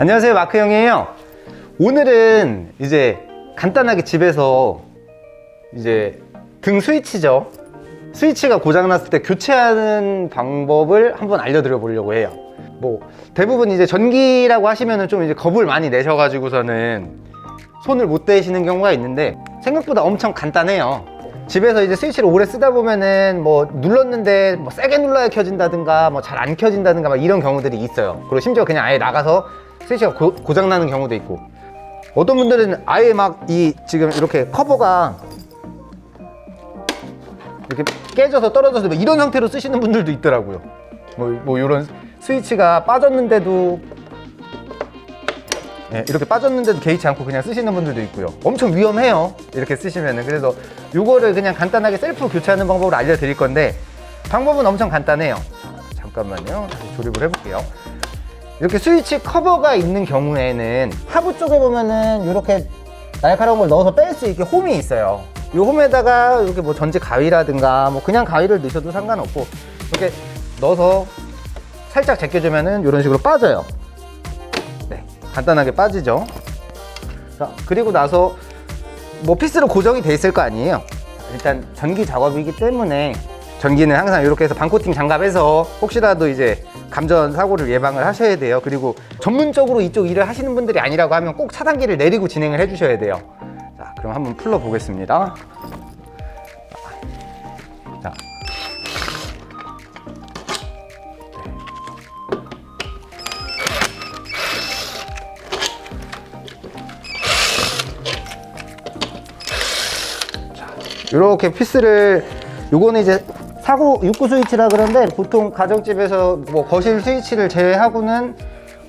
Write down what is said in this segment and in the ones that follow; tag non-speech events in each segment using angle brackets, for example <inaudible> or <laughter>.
안녕하세요 마크 형이에요. 오늘은 이제 간단하게 집에서 이제 등 스위치죠. 스위치가 고장났을 때 교체하는 방법을 한번 알려드려 보려고 해요. 뭐 대부분 이제 전기라고 하시면은 좀 이제 겁을 많이 내셔가지고서는 손을 못 대시는 경우가 있는데 생각보다 엄청 간단해요. 집에서 이제 스위치를 오래 쓰다 보면은 뭐 눌렀는데 뭐 세게 눌러야 켜진다든가 뭐 잘 안 켜진다든가 막 이런 경우들이 있어요. 그리고 심지어 그냥 아예 나가서 스위치가 고, 고장나는 경우도 있고 어떤 분들은 아예 막 이 지금 이렇게 커버가 이렇게 깨져서 떨어져서 막 이런 상태로 쓰시는 분들도 있더라고요 뭐, 뭐 이런 스위치가 빠졌는데도 예, 이렇게 빠졌는데도 개의치 않고 그냥 쓰시는 분들도 있고요. 엄청 위험해요. 이렇게 쓰시면은. 그래서 이거를 그냥 간단하게 셀프 교체하는 방법을 알려드릴 건데 방법은 엄청 간단해요. 자, 잠깐만요. 다시 조립을 해볼게요. 이렇게 스위치 커버가 있는 경우에는 하부 쪽에 보면은 이렇게 날카로운 걸 넣어서 뺄 수 있게 홈이 있어요. 이 홈에다가 이렇게 뭐 전지 가위라든가 뭐 그냥 가위를 넣으셔도 상관없고 이렇게 넣어서 살짝 제껴주면은 이런 식으로 빠져요. 네, 간단하게 빠지죠. 자, 그리고 나서 뭐 피스로 고정이 돼 있을 거 아니에요. 일단 전기 작업이기 때문에 전기는 항상 이렇게 해서 반코팅 장갑해서 혹시라도 이제 감전 사고를 예방을 하셔야 돼요. 그리고 전문적으로 이쪽 일을 하시는 분들이 아니라고 하면 꼭 차단기를 내리고 진행을 해주셔야 돼요. 자, 그럼 한번 풀러 보겠습니다. 자, 이렇게 피스를 요거는 이제 사고 육구 스위치라 그러는데 보통 가정집에서 뭐 거실 스위치를 제외하고는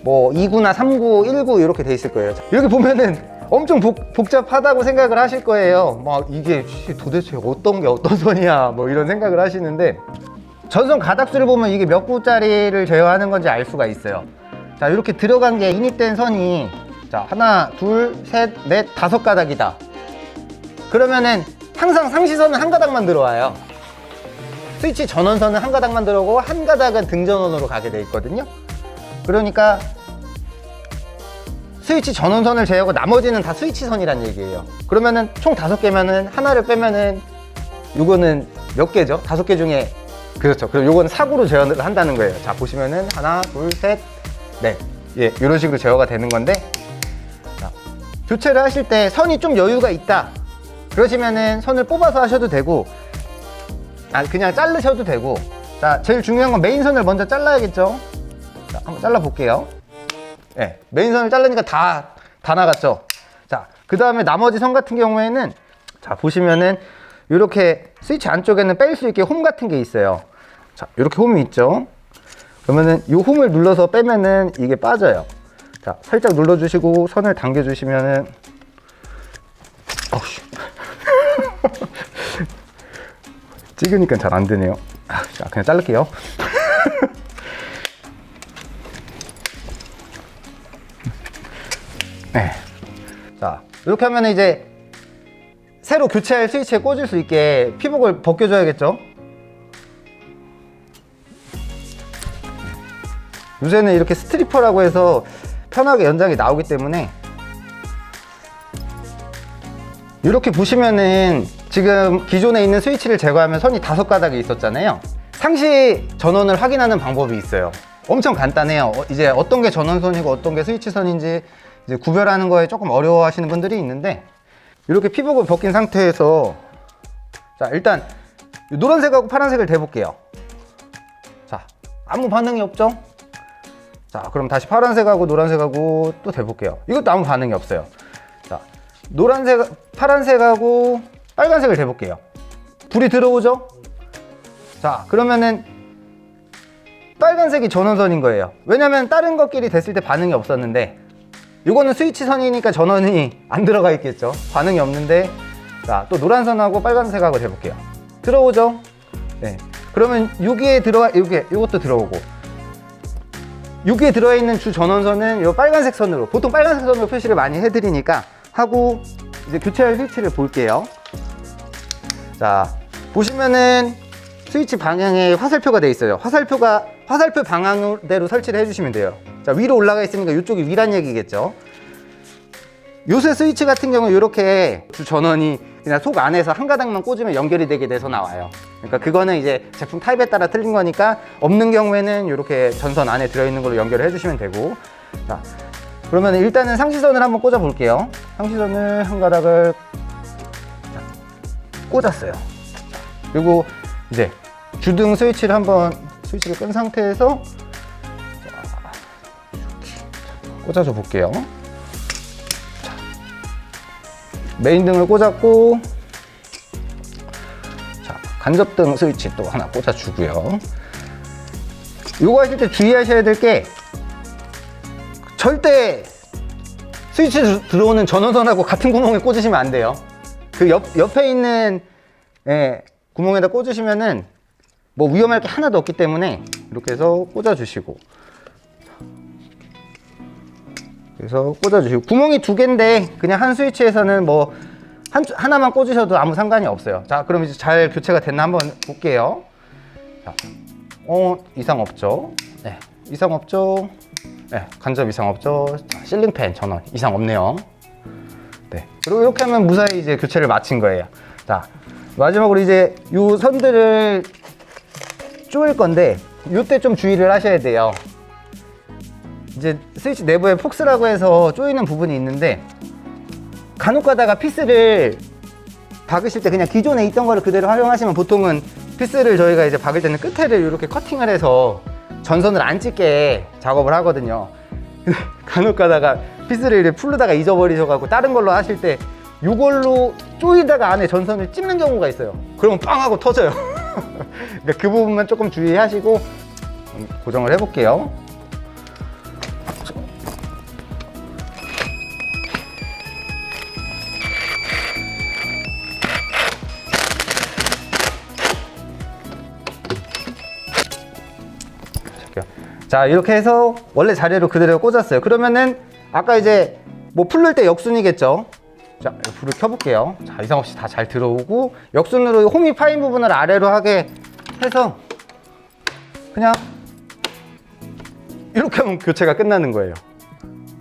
뭐 2구나 3구, 1구 이렇게 돼 있을 거예요. 이렇게 보면은 엄청 복, 복잡하다고 생각을 하실 거예요. 막 이게 씨, 도대체 어떤 게 어떤 선이야 뭐 이런 생각을 하시는데 전선 가닥수를 보면 이게 몇 구짜리를 제어하는 건지 알 수가 있어요. 자 이렇게 들어간 게 인입된 선이 자 하나, 둘, 셋, 넷, 다섯 가닥이다. 그러면은 항상 상시선은 한 가닥만 들어와요. 스위치 전원선은 한 가닥만 들어오고 한 가닥은 등전원으로 가게 돼 있거든요. 그러니까 스위치 전원선을 제외하고 나머지는 다 스위치 선이란 얘기예요. 그러면은 총 다섯 개면은 하나를 빼면은 요거는 몇 개죠? 다섯 개 중에 그렇죠. 그럼 요거는 사구로 제어를 한다는 거예요. 자 보시면은 하나, 둘, 셋, 넷. 예, 이런 식으로 제어가 되는 건데 자, 교체를 하실 때 선이 좀 여유가 있다. 그러시면은 선을 뽑아서 하셔도 되고 아 그냥 자르셔도 되고. 자 제일 중요한 건 메인 선을 먼저 잘라야겠죠? 자 한번 잘라 볼게요. 예 메인 선을 자르니까 다 다 나갔죠? 자그 다음에 나머지 선 같은 경우에는 자 보시면은 이렇게 스위치 안쪽에는 뺄 수 있게 홈 같은 게 있어요. 자 이렇게 홈이 있죠? 그러면은 이 홈을 눌러서 빼면은 이게 빠져요. 자 살짝 눌러주시고 선을 당겨주시면은 어우씨 <laughs> 찍으니까 잘 안 되네요. 아, 자, 그냥 자를게요. <laughs> 네. 자, 이렇게 하면 이제 새로 교체할 스위치에 꽂을 수 있게 피복을 벗겨줘야겠죠? 요새는 이렇게 스트리퍼라고 해서 편하게 연장이 나오기 때문에 이렇게 보시면은 지금 기존에 있는 스위치를 제거하면 선이 다섯 가닥이 있었잖아요. 상시 전원을 확인하는 방법이 있어요. 엄청 간단해요. 어, 이제 어떤 게 전원선이고 어떤 게 스위치선인지 이제 구별하는 거에 조금 어려워 하시는 분들이 있는데 이렇게 피복을 벗긴 상태에서 자 일단 노란색하고 파란색을 대볼게요. 자 아무 반응이 없죠? 자 그럼 다시 파란색하고 노란색하고 또 대볼게요. 이것도 아무 반응이 없어요. 자 노란색, 파란색하고 빨간색을 대볼게요. 불이 들어오죠? 자, 그러면은 빨간색이 전원선인 거예요. 왜냐면 다른 것끼리 됐을 때 반응이 없었는데 이거는 스위치 선이니까 전원이 <laughs> 안 들어가 있겠죠. 반응이 없는데 자, 또 노란선하고 빨간색하고 대볼게요. 들어오죠? 네. 그러면 여기에 들어가 여기에 이것도 들어오고 여기에 들어가 있는 주 전원선은 이 빨간색 선으로 보통 빨간색 선으로 표시를 많이 해드리니까 하고 이제 교체할 스위치를 볼게요. 자 보시면은 스위치 방향에 화살표가 돼 있어요. 화살표가 화살표 방향대로 설치를 해주시면 돼요. 자, 위로 올라가 있으니까 이쪽이 위란 얘기겠죠. 요새 스위치 같은 경우 이렇게 주 전원이 그냥 속 안에서 한 가닥만 꽂으면 연결이 되게 돼서 나와요. 그러니까 그거는 이제 제품 타입에 따라 틀린 거니까 없는 경우에는 이렇게 전선 안에 들어있는 걸로 연결을 해주시면 되고 자 그러면 일단은 상시선을 한번 꽂아 볼게요. 상시선을 한 가닥을 자, 꽂았어요. 그리고 이제 주등 스위치를 한번 스위치를 끈 상태에서 꽂아줘 볼게요. 메인 등을 꽂았고 자 간접등 스위치 또 하나 꽂아주고요 이거 하실 때 주의하셔야 될 게 절대 스위치 들- 들어오는 전원선하고 같은 구멍에 꽂으시면 안 돼요 그 옆, 옆에 있는 예, 구멍에다 꽂으시면은 뭐 위험할 게 하나도 없기 때문에 이렇게 해서 꽂아주시고. 그래서 꽂아주시고. 구멍이 두 개인데 그냥 한 스위치에서는 뭐 한, 하나만 꽂으셔도 아무 상관이 없어요. 자 그럼 이제 잘 교체가 됐나 한번 볼게요. 자, 어 이상 없죠? 네 이상 없죠? 네 간접 이상 없죠? 자, 실링팬 전원 이상 없네요 네. 그리고 이렇게 하면 무사히 이제 교체를 마친 거예요. 자 마지막으로 이제 이 선들을 조일 건데 이때 좀 주의를 하셔야 돼요. 이제 스위치 내부에 폭스라고 해서 조이는 부분이 있는데 간혹 가다가 피스를 박으실 때 그냥 기존에 있던 거를 그대로 활용하시면 보통은 피스를 저희가 이제 박을 때는 끝에를 이렇게 커팅을 해서 전선을 안 찢게 작업을 하거든요. 근데 <laughs> 간혹 가다가 피스를 이렇게 풀르다가 잊어버리셔가지고 다른 걸로 하실 때 이걸로 조이다가 안에 전선을 찝는 경우가 있어요. 그러면 빵 하고 터져요. <laughs> 그러니까 그 부분만 조금 주의하시고 고정을 해볼게요. 자 이렇게 해서 원래 자리로 그대로 꽂았어요. 그러면은 아까 이제 뭐 풀릴 때 역순이겠죠? 자 불을 켜볼게요. 자 이상 없이 다 잘 들어오고 역순으로 홈이 파인 부분을 아래로 하게 해서 그냥 이렇게 하면 교체가 끝나는 거예요.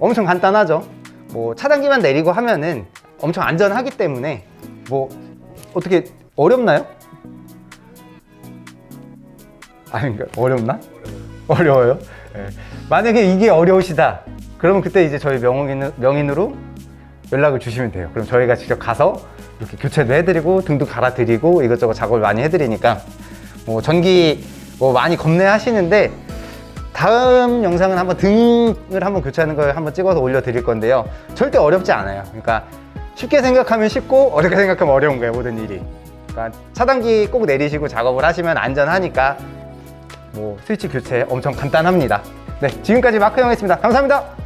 엄청 간단하죠? 뭐 차단기만 내리고 하면은 엄청 안전하기 때문에 뭐 어떻게 어렵나요? 아니 어렵나? 어려워요? 예. 만약에 이게 어려우시다 그러면 그때 이제 저희 명인, 명인으로 연락을 주시면 돼요 그럼 저희가 직접 가서 이렇게 교체도 해드리고 등도 갈아드리고 이것저것 작업을 많이 해드리니까 뭐 전기 뭐 많이 겁내 하시는데 다음 영상은 한번 등을 한번 교체하는 걸 한번 찍어서 올려드릴 건데요 절대 어렵지 않아요 그러니까 쉽게 생각하면 쉽고 어렵게 생각하면 어려운 거예요 모든 일이 그러니까 차단기 꼭 내리시고 작업을 하시면 안전하니까 뭐 스위치 교체 엄청 간단합니다. 네, 지금까지 마크 형이었습니다. 감사합니다.